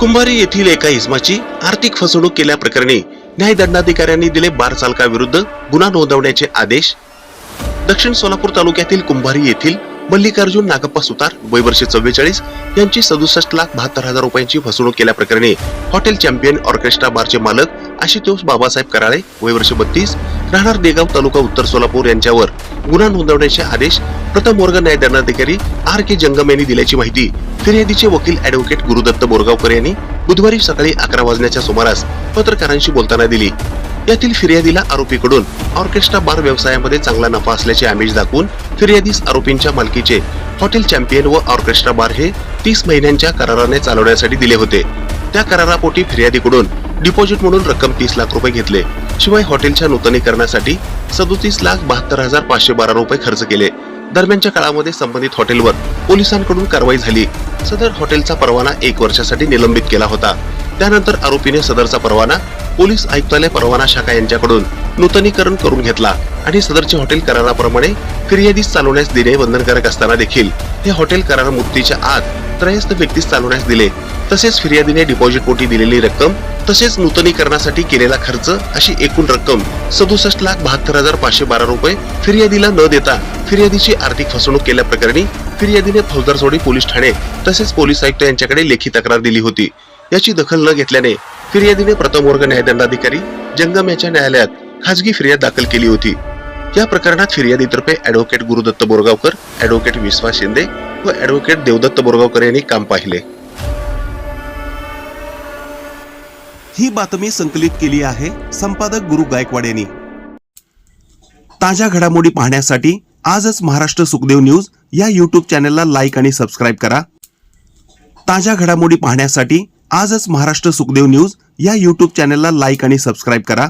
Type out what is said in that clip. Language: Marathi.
कुंभारी येथील एका इस्माची आर्थिक फसवणूक केल्याप्रकरणी न्यायदंडाधिकाऱ्यांनी दिले बार चालकाविरुद्ध गुन्हा नोंदवण्याचे आदेश. दक्षिण सोलापूर तालुक्यातील कुंभारी येथील मल्लिकार्जुन नागप्पा सुतार वय वर्षे चव्वेचाळीस यांची सदुसष्ट लाख बहात्तर हजार रुपयांची फसवणूक केल्याप्रकरणी हॉटेल चॅम्पियन ऑर्केस्ट्रा बारचे मालक आशुतोष बाबासाहेब कराळे वय वर्ष बत्तीस राहणार देगाव तालुका उत्तर सोलापूर यांच्यावर गुन्हा नोंदवण्याचे आदेश प्रथम वर्ग न्यायदंडाधिकारी आर के जंगम यांनी दिल्याची माहिती फिर्यादीचे वकील ऍडव्होकेट गुरुदत्त बोरगावकर यांनी बुधवारी सकाळी अकरा वाजण्याच्या सुमारास पत्रकारांशी बोलताना दिली. यातील फिर्यादीला आरोपीकडून ऑर्केस्ट्रा बार व्यवसायामध्ये चांगला नफा असल्याचे आमिष दाखवून फिर्यादीस आरोपींच्या मालकीचे हॉटेल चॅम्पियन व ऑर्केस्ट्रा बार हे तीस महिन्यांच्या कराराने चालवण्यासाठी दिले होते. त्या करारापोटी फिर्यादीकडून डिपॉझिट म्हणून रक्कम तीस लाख रुपये घेतले. शिवाय हॉटेलच्या नूतनीकरणासाठी सदोतीस लाख बहात्तर हजार पाचशे बारा रुपये खर्च केले. दरम्यानच्या काळामध्ये संबंधित हॉटेलवर पोलिसांकडून कारवाई झाली. सदर हॉटेलचा परवाना एक वर्षासाठी निलंबित केला होता. त्यानंतर आरोपीने सदरचा परवाना पोलीस आयुक्तालय परवाना शाखा यांच्याकडून नूतनीकरण करून घेतला आणि सदरचे हॉटेल कराराप्रमाणे फिर्यादीस चालवण्यास देणे बंधनकारक असताना देखील. हे हॉटेल करार मुक्तीच्या आत त्रयस्थ व्यक्तीस चालवण्यास दिले. तसेच फिर्यादीने डिपॉझिट पोटी दिलेली रक्कम तसेच नूतनीकरणासाठी केलेला खर्च अशी एकूण रक्कम सदुसष्ट लाख बहात्तर हजार पाचशे बारा रुपये फिर्यादीला न देता फिर्यादीची आर्थिक फसवणूक केल्याप्रकरणी फिर्यादीने फौजदारसोडी पोलीस ठाणे तसेच पोलीस आयुक्त यांच्याकडे लेखी तक्रार दिली होती. याची दखल न घेतल्याने फिर्यादीने प्रथम वर्ग न्यायदंडाधिकारी जंगम याच्या न्यायालयात खाजगी फिर्याद दाखल केली होती. या प्रकरणात फिर्यादीतर्फे ऍडव्होकेट गुरुदत्त बोरगावकर ऍडव्होकेट विश्वास शिंदे व ऍडव्होकेट देवदत्त बोरगावकर यांनी काम पाहिले. ही बातमी संकलित केली आहे संपादक गुरु गायकवाड यांनी. ताज्या घडामोडी पाहण्यासाठी आजच महाराष्ट्र सुखदेव न्यूज या युट्यूब चॅनलला लाईक आणि सबस्क्राईब करा. ताज्या घडामोडी पाहण्यासाठी आजच महाराष्ट्र सुखदेव न्यूज या युट्यूब चॅनलला लाईक आणि सबस्क्राईब करा.